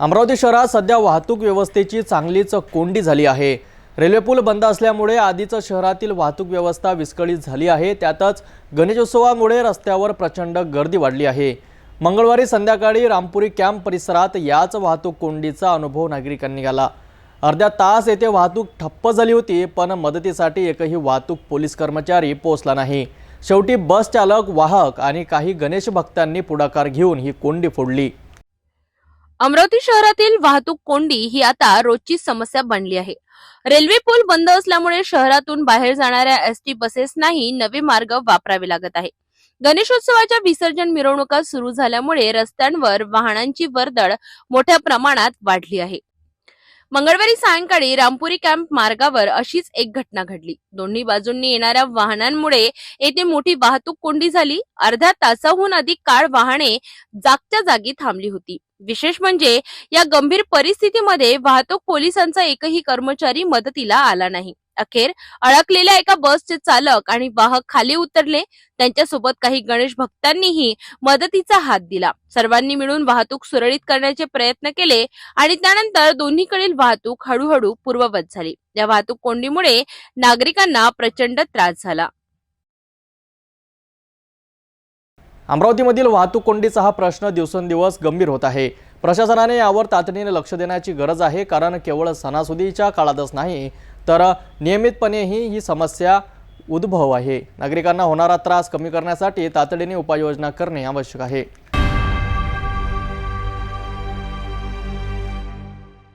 अमरावती शहरात सध्या वाहतूक व्यवस्थेची चांगलीच कोंडी झाली आहे. रेल्वे पूल बंद असल्यामुळे आधीच शहरातील वाहतूक व्यवस्था विस्कळीत झाली आहे. त्यातच गणेशोत्सवामुळे रस्त्यावर प्रचंड गर्दी वाढली आहे. मंगळवारी संध्याकाळी रामपुरी कॅम्प परिसरात याच वाहतूक कोंडीचा अनुभव नागरिकांनी आला अर्ध्या तास येथे वाहतूक ठप्प झाली होती पण मदतीसाठी एकही वाहतूक पोलीस कर्मचारी पोहोचला नाही. शेवटी बस चालक वाहक आणि काही गणेश भक्तांनी पुढाकार घेऊन ही कोंडी फोडली. अमरावती शहरातील वाहतूक कोंडी ही आता रोजची समस्या बनली आहे. रेल्वे पूल बंद असल्यामुळे शहरातून बाहेर जाणाऱ्या एस टी बसेसनाही नवे मार्ग वापरावे लागत आहे. गणेशोत्सवाच्या विसर्जन मिरवणुका सुरू झाल्यामुळे रस्त्यांवर वाहनांची वर्दळ मोठ्या प्रमाणात वाढली आहे. मंगळवारी सायंकाळी रामपुरी कॅम्प मार्गावर अशीच एक घटना घडली. दोन्ही बाजूंनी येणाऱ्या वाहनांमुळे येथे मोठी वाहतूक कोंडी झाली. अर्ध्या तासाहून अधिक काळ वाहने जागच्या जागी थांबली होती. विशेष म्हणजे या गंभीर परिस्थितीमध्ये वाहतूक पोलिसांचा एकही कर्मचारी मदतीला आला नाही. अखेर अडकलेल्या एका बसचे चालक आणि वाहक खाली उतरले. त्यांच्यासोबत काही गणेश भक्तांनीही मदतीचा हात दिला. सर्वांनी मिळून वाहतूक सुरळीत करण्याचे प्रयत्न केले आणि त्यानंतर दोन्हीकडील वाहतूक हळूहळू पूर्ववत झाली. या वाहतूक कोंडीमुळे नागरिकांना प्रचंड त्रास झाला. अमरावतीमधील वाहतूक कोंडीचा हा प्रश्न दिवसेंदिवस गंभीर होत आहे. प्रशासनाने यावर तातडीने लक्ष देण्याची गरज आहे कारण केवळ सणासुदीच्या काळातच नाही तर नियमितपणेही ही समस्या उद्भव आहे. नागरिकांना होणारा त्रास कमी करण्यासाठी तातडीने उपाययोजना करणे आवश्यक आहे.